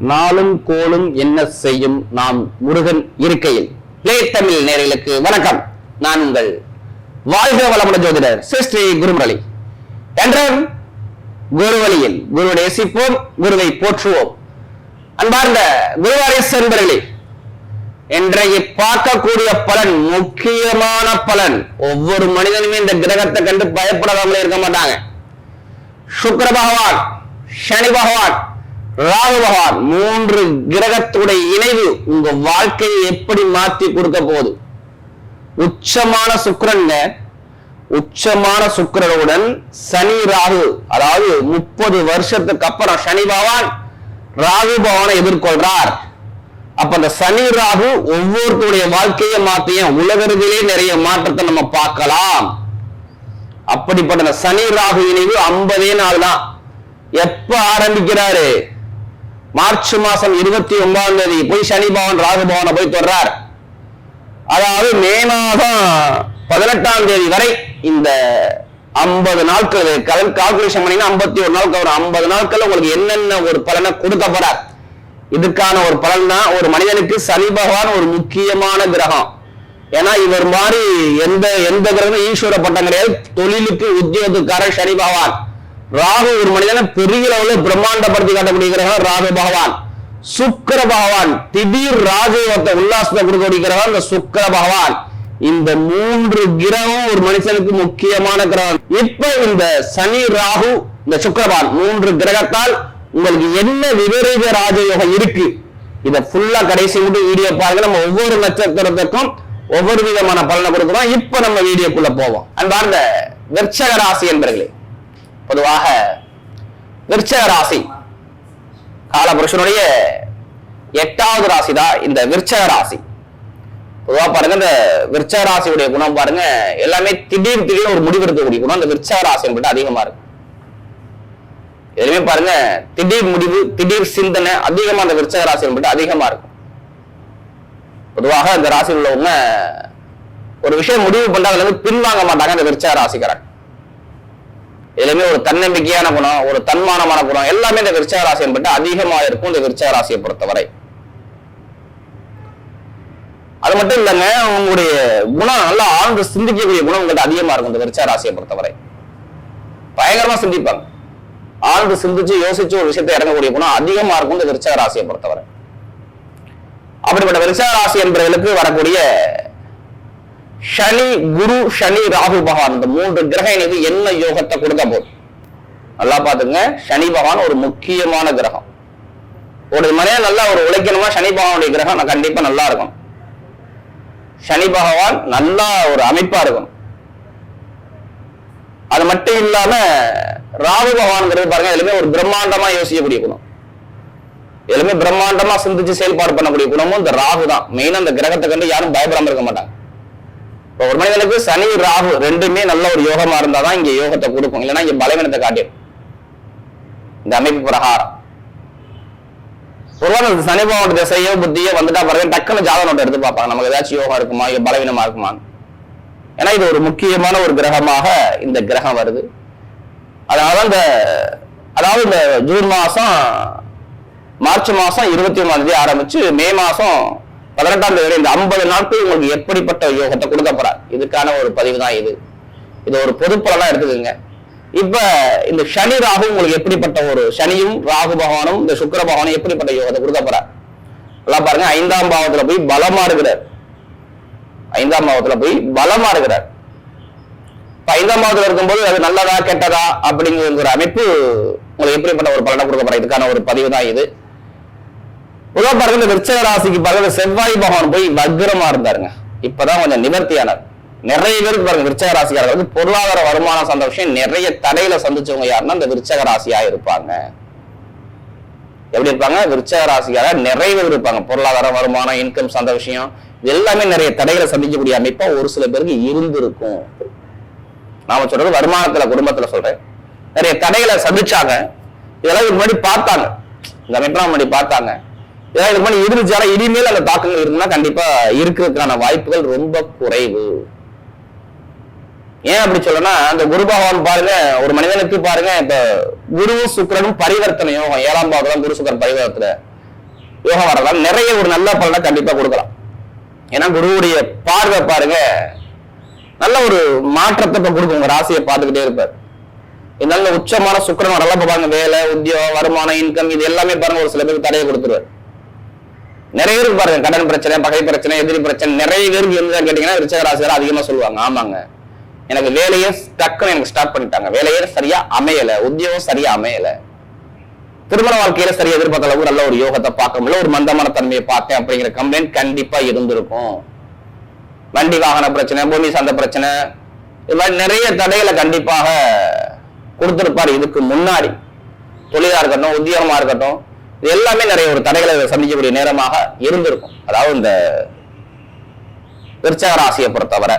நாளும் கோளும் என்ன செய்யும்? நாம் முருகன் இருக்கையில். பிளே தமிழ் நேர்களுக்கு வணக்கம். நான் உங்கள் வாழ்க வளமுடன் ஜோதிடர் சிஸ்ரீ குருமுரளி. என்றும் குருவழியில் குருவை நேசிப்போம் குருவை போற்றுவோம். அன்பார்ந்த குருவாரேஸ் என்பர்களே இன்றைக்கு பார்க்கக்கூடிய பலன் முக்கியமான பலன். ஒவ்வொரு மனிதனுமே இந்த கிரகத்தை கண்டு பயப்படாமலே இருக்க மாட்டாங்க. சுக்கர பகவான் சனி பகவான் ராகு பகவான் மூன்று கிரகத்துடைய இணைவு உங்க வாழ்க்கையை எப்படி மாத்தி கொடுக்க போகுது? உச்சமான சுக்கரங்க உச்சமான சுக்கரனுடன் சனி ராகு அதாவது முப்பது வருஷத்துக்கு அப்புறம் சனி பகவான் ராகு பகவானை எதிர்கொள்றார். அப்ப அந்த சனி ராகு ஒவ்வொருத்தருடைய வாழ்க்கையை மாத்தியும் உலகத்திலே நிறைய மாற்றத்தை நம்ம பார்க்கலாம். அப்படிப்பட்ட சனி ராகு இணைவு ஐம்பதே நாள் தான் எப்ப ஆரம்பிக்கிறாரு? மார்ச் மாசம் இருபத்தி ஒன்பதாம் தேதி போய் சனி பவன் ராகு பவனை போய் தொடர்றார் அதாவது மே மாதம் பதினெட்டாம் தேதி வரை இந்த ஐம்பது நாட்கள் கால்குலேஷன் பண்ணீங்கன்னா ஐம்பத்தி ஒரு நாளுக்கு ஒரு ஐம்பது நாட்கள் உங்களுக்கு என்னென்ன ஒரு பலனை கொடுக்க போறார். இதுக்கான ஒரு பலன் தான் ஒரு மனிதனுக்கு சனி பகவான் ஒரு முக்கியமான கிரகம். ஏன்னா இவர் மாதிரி எந்த எந்த கிரகம் ஈஸ்வர பட்டம் கிடையாது. தொழிலுக்கு உத்தியோகத்துக்காரர் சனி பகவான். ராகு ஒரு மனிதனை பெரிய அளவில் பிரம்மாண்டப்படுத்தி காட்டக்கூடிய கிரகம் ராகு பகவான். சுக்கர பகவான் திடீர் ராஜயோகத்தை உல்லாசத்தை கொடுக்கக்கூடிய கிரகம் இந்த சுக்கர பகவான். இந்த மூன்று கிரகம் ஒரு மனுஷனுக்கு முக்கியமான கிரகம். இப்ப இந்த சனி ராகு இந்த சுக்கரபான் மூன்று கிரகத்தால் உங்களுக்கு என்ன விபரீத ராஜயோகம் இருக்கு? இத ஃபுல்லா கடைசி மட்டும் வீடியோ பாருங்க. நம்ம ஒவ்வொரு நட்சத்திரத்துக்கும் ஒவ்வொரு விதமான பலனை கொடுக்குறோம். இப்ப நம்ம வீடியோக்குள்ள போவோம். அன்பார்ந்த விருச்சக ராசி என்பர்களே பொதுவாக விருச்சக ராசி. காலபுருஷனுடைய எட்டாவது ராசி தான் இந்த விருச்சக ராசி. பொதுவா பாருங்க இந்த விருச்சக ராசியுடைய குணம் பாருங்க எல்லாமே திடீர் திடீர்னு ஒரு முடிவு எடுக்கக்கூடிய குணம் இந்த விருச்சக ராசி என்பது அதிகமா இருக்கு. எதுவுமே பாருங்க திடீர் முடிவு திடீர் சிந்தனை அதிகமா அந்த விருச்சக ராசி என்பது அதிகமா இருக்கும். பொதுவாக இந்த ராசியில் உள்ளவங்க ஒரு விஷயம் முடிவு பண்றாங்க பின்வாங்க மாட்டாங்க இந்த விருச்சக ராசிக்காரன் எல்லாமே ஒரு தன்னம்பிக்கையான குணம் ஒரு தன்மானமான குணம். எல்லாமே இந்த விருச்சக ராசி பட்டு அதிகமா இருக்கும் இந்த விருச்சக ராசியை பொறுத்தவரை. அது மட்டும் இல்லைங்க உங்களுடைய குணம் நல்லா ஆழ்ந்து சிந்திக்கக்கூடிய குணம் உங்கள்கிட்ட அதிகமா இருக்கும் இந்த விருச்சக ராசியை பொறுத்தவரை. பயங்கரமா சிந்திப்பாங்க. ஆழ்ந்து சிந்திச்சு யோசிச்சு ஒரு விஷயத்தை இறங்கக்கூடிய குணம் அதிகமா இருக்கும் இந்த விருச்சக ராசியை பொறுத்தவரை. அப்படிப்பட்ட விருச்சக ராசி என்பவர்களுக்கு வரக்கூடிய சனி குரு சனி ராகு பகவான். இந்த மூன்று கிரக இணைவு என்ன யோகத்தை கொடுக்க போதும் நல்லா பாத்துங்க சனி பகவான் ஒரு முக்கியமான கிரகம். ஒரு மனிதன் நல்லா ஒரு உழைக்கணுமா? சனி பகவானுடைய கிரகம் நான் கண்டிப்பா நல்லா இருக்கும் சனி பகவான் நல்லா ஒரு அமைப்பா இருக்கும் அது மட்டும் இல்லாம ராகு பகவான்ங்கிறது பாருங்க இதுலயுமே ஒரு பிரம்மாண்டமா யோசிக்கக்கூடிய குணம். இதுலயுமே பிரம்மாண்டமா சிந்திச்சு செயல்பாடு பண்ணக்கூடிய குணமும் இந்த ராகு தான் மெயினா அந்த கிரகத்தை கண்டு யாரும் பயப்படாம இருக்க மாட்டாங்க. இப்போ ஒரு மனிதனுக்கு சனி ராகு ரெண்டுமே நல்ல ஒரு யோகமா இருந்தாதான் இங்க யோகத்தை கொடுக்கும். இல்லைன்னா இங்க பலவீனத்தை காட்டிடும். இந்த அமைப்பு பிரகாரம். பொதுவாக இந்த சனி பகவான் திசையோ புத்தியோ வந்துட்டா பாருங்க டக்குன்னு ஜாதக நோட்டை எடுத்து பார்ப்பாங்க. நமக்கு ஏதாச்சும் யோகம் இருக்குமா? இல்ல பலவீனமா இருக்குமான்னு. ஏன்னா இது ஒரு முக்கியமான ஒரு கிரகமாக இந்த கிரகம் வருது. அதனால இந்த அதாவது இந்த ஜூன் மாசம் மார்ச் மாசம் இருபத்தி ஒன்பதாம் தேதி ஆரம்பிச்சு மே மாசம் பதினெட்டாம் தேதி இந்த ஐம்பது நாட்கள் உங்களுக்கு எப்படிப்பட்ட யோகத்தை கொடுக்க போறார் இதுக்கான ஒரு பதிவு தான் இது. இது ஒரு பொதுப்பலனா எடுத்துக்கோங்க இப்ப இந்த சனி ராகு உங்களுக்கு எப்படிப்பட்ட ஒரு சனியும் ராகு பகவானும் இந்த சுக்கர பகவானும் எப்படிப்பட்ட யோகத்தை கொடுக்க போறார் எல்லாம் பாருங்க ஐந்தாம் பாவத்துல போய் பலமா இருக்கிறார். ஐந்தாம் பாவத்துல போய் பலமா இருக்கிறார். இப்ப ஐந்தாம் பாவத்துல இருக்கும்போது அது நல்லதா கெட்டதா அப்படிங்கிற ஒரு அமைப்பு உங்களுக்கு எப்படிப்பட்ட ஒரு பலனை கொடுக்க போற? இதுக்கான ஒரு பதிவு தான் இது. பொதுவா பாருங்க இந்த விருச்சக ராசிக்கு பாருங்க செவ்வாய் பகவான் போய் வக்ரமா இருந்தாருங்க. இப்பதான் கொஞ்சம் நிவர்த்தியானார். நிறைய பேருக்கு பாருங்க விருச்சக ராசிக்காரர்கள் வந்து பொருளாதார வருமானம் சார்ந்த விஷயம் நிறைய தடையில சந்திச்சவங்க யாருன்னா இந்த விருச்சக ராசியா இருப்பாங்க. எப்படி இருப்பாங்க? விருச்சக ராசிக்காரர் நிறைய பேர் இருப்பாங்க. பொருளாதார வருமானம் இன்கம் சார்ந்த விஷயம் எல்லாமே நிறைய தடைகளை சந்திக்கக்கூடிய அமைப்பா ஒரு சில பேருக்கு இருந்திருக்கும். நாம சொல்றது வருமானத்துல குடும்பத்துல சொல்றேன். நிறைய தடைகளை சந்திச்சாங்க. இதெல்லாம் ஒரு முன்னாடி பார்த்தாங்க. இந்த அமைப்பெல்லாம் முன்னாடி பார்த்தாங்க. ஏதாவது பண்ணி முன்னாடி இருந்துச்சு ஆனா இனிமேல் அந்த தாக்கங்கள் இருந்தா கண்டிப்பா இருக்கிறதுக்கான வாய்ப்புகள் ரொம்ப குறைவு. ஏன் அப்படி சொல்லனா அந்த குரு பகவான் பாருங்க ஒரு மனிதனுக்கு பாருங்க இப்ப குருவும் சுக்கிரனும் பரிவர்த்தனை யோகம் ஏழாம் பாவத்துல குரு சுக்கரன் பரிவர்த்தனை யோகம் வரலாம். நிறைய ஒரு நல்ல பலனை கண்டிப்பா கொடுக்கலாம். ஏன்னா குருவுடைய பார்வை பாருங்க நல்ல ஒரு மாற்றத்தை இப்ப கொடுக்கும். உங்க ராசியை பார்த்துக்கிட்டே இருப்பார். இருந்தாலும் உச்சமான சுக்கரன் வரலாம். பாருங்க வேலை உத்தியோகம் வருமானம் இன்கம் இது எல்லாமே பாருங்க ஒரு சில பேருக்கு தடையை கொடுத்துருவார். நிறைய பேருக்கு பாருங்க கடன் பிரச்சனை பகை பிரச்சனை எதிரி பிரச்சனை நிறைய பேருக்கு என்னதான் கேட்டீங்கன்னா விருச்சக அதிகமா சொல்லுவாங்க. ஆமாங்க. எனக்கு வேலையே டக்குன்னு எனக்கு ஸ்டார்ட் பண்ணிட்டாங்க. வேலையே சரியா அமையல. உத்தியோகம் சரியா அமையல. திருமண வாழ்க்கையில சரியா எதிர்பார்த்த அளவுக்கு நல்ல ஒரு யோகத்தை பார்க்க முடியல. ஒரு மந்தமான தன்மையை பார்த்தேன் அப்படிங்கிற கம்ப்ளைண்ட் கண்டிப்பா இருந்திருக்கும். வண்டி வாகன பிரச்சனை பூமி சார்ந்த பிரச்சனை இது மாதிரி நிறைய தடைகளை கண்டிப்பாக கொடுத்துருப்பாரு. இதுக்கு முன்னாடி தொழிலா இருக்கட்டும் உத்தியோகமா இருக்கட்டும் இது எல்லாமே நிறைய ஒரு தடைகளை சந்திக்கக்கூடிய நேரமாக இருந்திருக்கும். அதாவது இந்த விருச்சக ராசியை பொறுத்தவரை.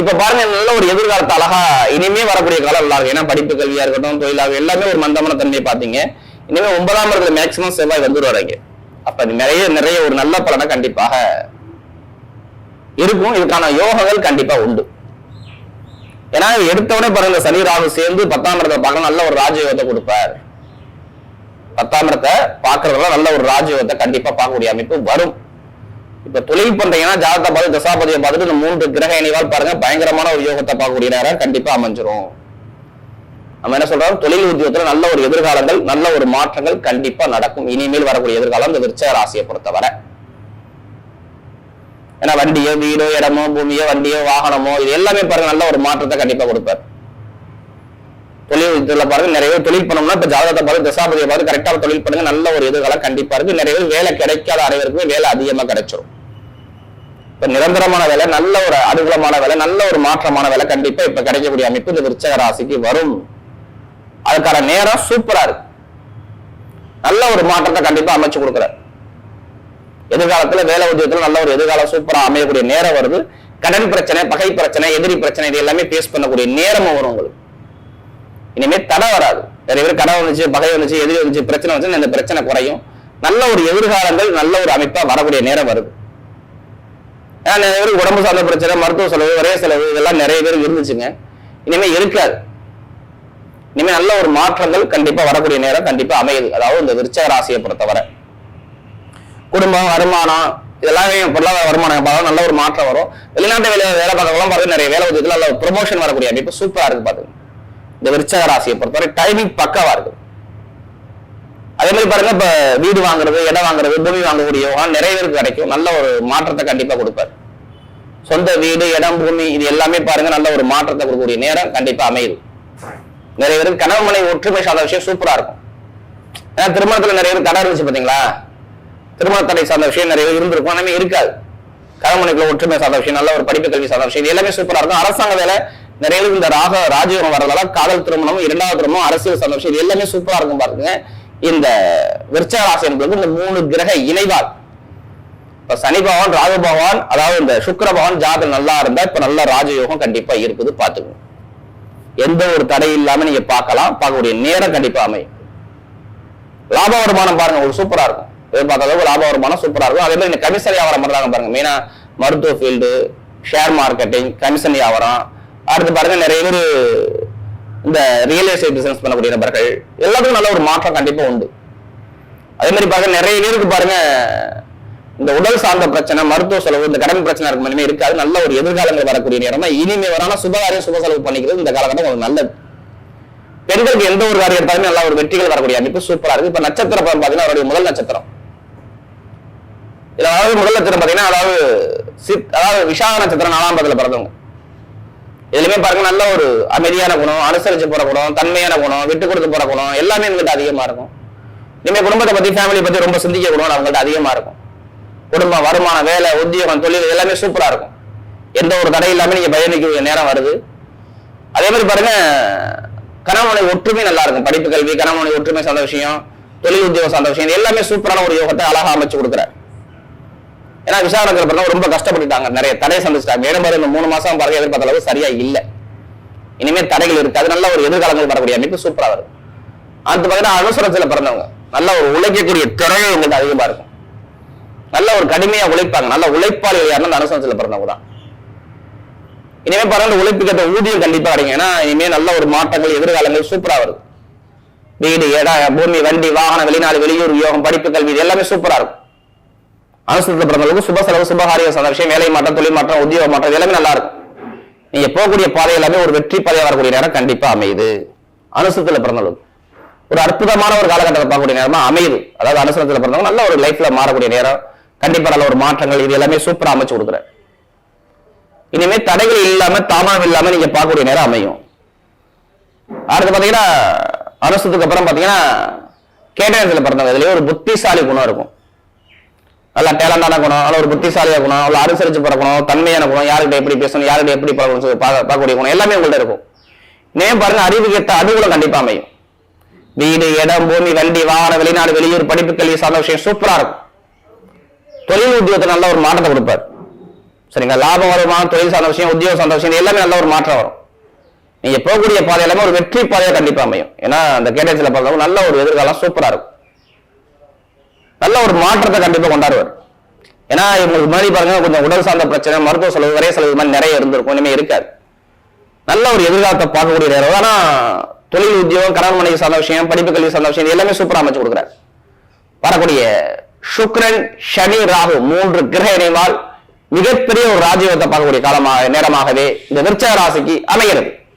இப்ப பாருங்க நல்ல ஒரு எதிர்காலத்தை அழகா இனிமே வரக்கூடிய காலம் நல்லா இருக்கும் ஏன்னா படிப்பு கல்வியா இருக்கட்டும் தொழிலாக எல்லாமே ஒரு மந்தமான தன்மையை பாத்தீங்க இனிமே ஒன்பதாம் இடத்துல மேக்சிமம் செவ்வாய் வந்துருவாங்க அப்ப அது நிறைய நிறைய ஒரு நல்ல பலனை கண்டிப்பாக இருக்கும். இதுக்கான யோகங்கள் கண்டிப்பா உண்டு. ஏன்னா எடுத்தவனே பாருங்க சனி ராகு சேர்ந்து பத்தாம் இடத்தை பார்க்க நல்ல ஒரு ராஜயோகத்தை கொடுப்பார். பத்தாம் இடத்தை பாக்குறதுல நல்ல ஒரு ராஜயோகத்தை கண்டிப்பா பார்க்கக்கூடிய அமைப்பு வரும். இப்ப தொழில் பண்றீங்கன்னா ஜாதகத்தை பார்த்து தசாபதியை பார்த்துட்டு இந்த மூன்று கிரக இணைவால் பாருங்க பயங்கரமான ஒரு யோகத்தை பார்க்கக்கூடிய நேரம் கண்டிப்பா அமைஞ்சிரும். நம்ம என்ன சொல்றோம்? தொழில் உத்தியோகத்துல நல்ல ஒரு எதிர்காலங்கள் நல்ல ஒரு மாற்றங்கள் கண்டிப்பா நடக்கும். இனிமேல் வரக்கூடிய எதிர்காலம் இந்த விருச்சக ராசியை பொறுத்தவரை. ஏன்னா வண்டியோ வீடோ இடமோ பூமியோ வண்டியோ வாகனமோ இது எல்லாமே பாருங்க நல்ல ஒரு மாற்றத்தை கண்டிப்பா கொடுப்பார். தொழில் இதில் பாருங்க நிறைய தொழில் பண்ணோம்னா இப்போ ஜாதகத்தை பார்த்து தசாபதியை பார்த்து கரெக்டாக தொழில் பண்ணுங்க. நல்ல ஒரு எதிர்காலம் கண்டிப்பாக இருக்கு. நிறைய பேர் வேலை கிடைக்காத அனைவருக்குமே வேலை அதிகமாக கிடைச்சிரும். இப்போ நிரந்தரமான வேலை நல்ல ஒரு அனுகூலமான வேலை நல்ல ஒரு மாற்றமான வேலை கண்டிப்பாக இப்போ கிடைக்கக்கூடிய அமைப்பு இந்த விருச்சக ராசிக்கு வரும். அதுக்கான நேரம் சூப்பராக இருக்கு. நல்ல ஒரு மாற்றத்தை கண்டிப்பாக அமைச்சு கொடுக்குறாரு. எதிர்காலத்தில் வேலை உதயத்தில் நல்ல ஒரு எதிர்காலம் சூப்பராக அமையக்கூடிய நேரம் வருது. கடன் பிரச்சனை பகை பிரச்சனை எதிரி பிரச்சனை இது எல்லாமே ஃபேஸ் பண்ணக்கூடிய நேரமும் வரும் உங்களுக்கு. இனிமே தடை வராது. நிறைய பேர் கடன் வந்துச்சு பகை வந்துச்சு எதிரி வந்துச்சு பிரச்சனை வந்துச்சு இந்த பிரச்சனை குறையும். நல்ல ஒரு எதிர்காலங்கள் நல்ல ஒரு அமைப்பா வரக்கூடிய நேரம் வருது. ஏன்னா நிறைய பேருக்கு உடம்பு சார்ந்த பிரச்சனை மருத்துவ செலவு ஒரே செலவு இதெல்லாம் நிறைய பேருக்கு இருந்துச்சுங்க. இனிமே இருக்காது. இனிமே நல்ல ஒரு மாற்றங்கள் கண்டிப்பா வரக்கூடிய நேரம் கண்டிப்பா அமையுது. அதாவது இந்த விருச்சக ராசியை பொறுத்தவரை. குடும்பம் வருமானம் இதெல்லாமே பொருளாதார வருமானம். பார்த்தா நல்ல ஒரு மாற்றம் வரும். வெளிநாட்டு வேலை வேலை பார்க்கலாம் பார்த்து நிறைய வேலை உதவிகள் நல்ல ப்ரொமோஷன் வரக்கூடிய அமைப்பு சூப்பரா இருக்கு பாத்துங்க இந்த விருச்சக ராசியை பொறுத்தவரை டைமிங் பக்காவா இருக்கு அதே மாதிரி பாருங்க இப்ப வீடு வாங்குறது இடம் வாங்குறது பூமி வாங்கக்கூடிய நிறைய பேருக்கு கிடைக்கும். நல்ல ஒரு மாற்றத்தை கண்டிப்பா கொடுப்பார். சொந்த வீடு இடம் பூமி இது எல்லாமே பாருங்க நல்ல ஒரு மாற்றத்தை கொடுக்கக்கூடிய நேரம் கண்டிப்பா அமையுது. நிறைய பேருக்கு கணவன் மனைவி ஒற்றுமை சார்ந்த விஷயம் சூப்பரா இருக்கும். ஏன்னா திருமணத்துல நிறைய பேர் தடை இருந்துச்சு பாத்தீங்களா? திருமண தடை சார்ந்த விஷயம் நிறைய பேர் இருந்திருக்கும் ஆனா இருக்காது. கணவனுக்குள்ள ஒற்றுமை சார்ந்த விஷயம் நல்ல ஒரு படிப்பு கல்வி சார்ந்த விஷயம் இது எல்லாமே சூப்பரா இருக்கும். அரசாங்க வேலை நிறைய பேருக்கு இந்த ராக ராஜயோகம் வர்றதால காதல் திருமணம் இரண்டாவது திருமணம் அரசியல் சந்தோஷம் இது எல்லாமே சூப்பரா இருக்கும் பாருங்க. இந்த விருச்சக ராசி என்பது இந்த மூணு கிரக இணைவால் இப்ப சனி பகவான் ராகு பகவான் அதாவது இந்த சுக்கர பகவான் ஜாதகம் நல்லா இருந்தா இப்ப நல்ல ராஜயோகம் கண்டிப்பா இருக்குது பாத்துக்கணும் எந்த ஒரு தடை இல்லாம நீங்க பார்க்கலாம். பார்க்கக்கூடிய நேரம் கண்டிப்பா அமையும். லாப வருமானம் பாருங்க உங்களுக்கு சூப்பரா இருக்கும். எதிர்பார்த்த அளவுக்கு லாப வருமானம் சூப்பரா இருக்கும். அதே மாதிரி கமிஷன் வியாபாரம் பண்றாங்க பாருங்க. மெயினா மருத்துவ ஃபீல்டு ஷேர் மார்க்கெட்டிங் கமிஷன் வியாபாரம் அடுத்து பாருங்க நிறைய பேர் இந்த ரியல் எஸ்டேட் பிசினஸ் பண்ணக்கூடிய நபர்கள் எல்லாத்துக்கும் நல்ல ஒரு மாற்றம் கண்டிப்பா உண்டு. அதே மாதிரி பாருங்க நிறைய பேருக்கு பாருங்க இந்த உடல் சார்ந்த பிரச்சனை மருத்துவ செலவு இந்த கடன் பிரச்சனை இருக்கு மாதிரி இருக்காது நல்ல ஒரு எதிர்காலங்கள் வரக்கூடிய நேரம் தான் இனிமே வரான சுபகாரியம் சுப செலவு பண்ணிக்கிறது இந்த காலகட்டம் உங்களுக்கு நல்லது. பெண்களுக்கு எந்த ஒரு காரியம் எடுத்தாலுமே நல்லா ஒரு வெற்றிகள் வரக்கூடிய அமைப்பு சூப்பரா இருக்கு. இப்ப நட்சத்திர படம் பாத்தீங்கன்னா அவருடைய முதல் நட்சத்திரம். இதுல அதாவது முதல் நட்சத்திரம் பாத்தீங்கன்னா அதாவது சித் அதாவது விஷாக நட்சத்திரம் நாலாம் பதத்துல பிறந்தவங்க. இதுலயுமே பாருங்க நல்ல ஒரு அமைதியான குணம் அனுசரிச்சு போற குணம் தன்மையான குணம் விட்டு கொடுத்து போற குணம் எல்லாமே இவங்ககிட்ட அதிகமா இருக்கும். இனிமே குடும்பத்தை பத்தி ஃபேமிலி பத்தி ரொம்ப சிந்திக்க குணம் அவங்கள்ட்ட அதிகமா இருக்கும். குடும்பம் வருமானம் வேலை உத்தியோகம் தொழில் எல்லாமே சூப்பரா இருக்கும். எந்த ஒரு தடை இல்லாம நீங்க பயணிக்க நேரம் வருது. அதே மாதிரி பாருங்க கணவனை ஒற்றுமை நல்லா இருக்கும். படிப்பு கல்வி கணவனை ஒற்றுமை சார்ந்த விஷயம் தொழில் உத்தியோகம் சார்ந்த விஷயம் எல்லாமே சூப்பரான ஒரு யோகத்தை அழகா அமைச்சு கொடுக்குறாரு. ஏன்னா விசாரணை பிறகு ரொம்ப கஷ்டப்பட்டுட்டாங்க. நிறைய தடை சந்திச்சிட்டாங்க. மேலும் இந்த மூணு மாசம் பாருங்க எதிர்பார்த்த அளவு சரியா இல்லை. இனிமே தடைகள் இருக்காது நல்ல ஒரு எதிர்காலங்கள் வரக்கூடிய அமைப்பு சூப்பரா வரும். அடுத்து பார்த்தீங்கன்னா அனுசரத்துல பிறந்தவங்க. நல்ல ஒரு உழைக்கக்கூடிய திறமை உங்களுக்கு அதிகமா இருக்கும். நல்ல ஒரு கடுமையா உழைப்பாங்க. நல்ல உழைப்பாளிகள் யாருன்னா அனுசரத்துல பிறந்தவங்க தான். இனிமே பாருங்க உழைப்புக்கேற்ற ஊதியம் கண்டிப்பா கிடைக்கும். ஏன்னா இனிமே நல்ல ஒரு மாற்றங்கள் எதிர்காலங்கள் சூப்பரா வருது வீடு இடம் பூமி வண்டி வாகனம் வெளிநாடு வெளியூர் யோகம் படிப்பு கல்வி இது எல்லாமே சூப்பரா இருக்கும். அனுசரித்து பிறந்தவங்களுக்கு சுப செலவு சுபகாரிய சார்ந்த விஷயம் வேலை மாற்றம் தொழில் மாற்றம் உத்தியோக மாற்றம் எல்லாமே நல்லா இருக்கும். நீங்க போகக்கூடிய பாதை எல்லாமே ஒரு வெற்றி பாதையாக வரக்கூடிய நேரம் கண்டிப்பா அமையுது. அனுசரத்துல பிறந்தவங்களுக்கு ஒரு அற்புதமான ஒரு காலகட்டத்தை பார்க்கக்கூடிய நேரமா அமையுது. அதாவது அனுசரத்துல பிறந்தவங்க நல்ல ஒரு லைஃப்ல மாறக்கூடிய நேரம். கண்டிப்பா நல்ல ஒரு மாற்றங்கள் இது எல்லாமே சூப்பரா அமைச்சு கொடுக்குறேன் இனிமே தடைகள் இல்லாம தாமதம் இல்லாம நீங்க பார்க்கக்கூடிய நேரம் அமையும். அடுத்து பாத்தீங்கன்னா அனுசத்துக்கு அப்புறம் பாத்தீங்கன்னா கேட்டகத்தில் பிறந்தவங்க இதுலயே ஒரு புத்திசாலி குணம் இருக்கும். நல்லா டேலண்டான குணம் நல்ல ஒரு புத்திசாலியாக குணம் அவ்வளோ அனுசரிச்சு பிறக்கணும் தன்மையான குணம் யார்கிட்ட எப்படி பேசணும் யார்கிட்ட எப்படி பழகணும் சொல்லி பார்க்கக்கூடிய குணம் எல்லாமே உங்கள்கிட்ட இருக்கும். நேம் பாருங்க அறிவுக்கேற்ற ஏற்ற கண்டிப்பா அமையும். வீடு இடம் பூமி வண்டி வாகனம் வெளிநாடு வெளியூர் படிப்பு கல்வி சார்ந்த விஷயம் சூப்பரா இருக்கும். தொழில் உத்தியோகத்தை நல்ல ஒரு மாற்றத்தை கொடுப்பார். சரிங்களா? லாபம் வருமானம் தொழில் சார்ந்த விஷயம் உத்தியோகம் சார்ந்த விஷயம் எல்லாமே நல்ல ஒரு மாற்றம் வரும். நீங்க போகக்கூடிய பாதை எல்லாமே ஒரு வெற்றி பாதையா கண்டிப்பா அமையும். ஏன்னா அந்த கேட்டேஜில் பார்த்தவங்க நல்ல ஒரு எதிர்காலம் சூப்பரா இருக்கும். நல்ல ஒரு மாற்றத்தை கண்டிப்பா கொண்டாடுவார். ஏன்னா இவங்களுக்கு முன்னாடி பாருங்க கொஞ்சம் உடல் சார்ந்த பிரச்சனை மருத்துவ செலவு வரைய செலவு மாதிரி நிறைய இருந்திருக்கும் இனிமே இருக்காது. நல்ல ஒரு எதிர்காலத்தை பார்க்கக்கூடிய நேரம். ஆனா தொழில் உத்தியோகம் கடன் மனைவி சார்ந்த விஷயம் படிப்பு கல்வி சார்ந்த விஷயம் எல்லாமே சூப்பரா அமைச்சு கொடுக்குறாரு. வரக்கூடிய சுக்ரன் சனி ராகு மூன்று கிரக இணைவால் மிகப்பெரிய ஒரு ராஜயோகத்தை பார்க்கக்கூடிய காலமாக நேரமாகவே இந்த விருச்சக ராசிக்கு அமைகிறது.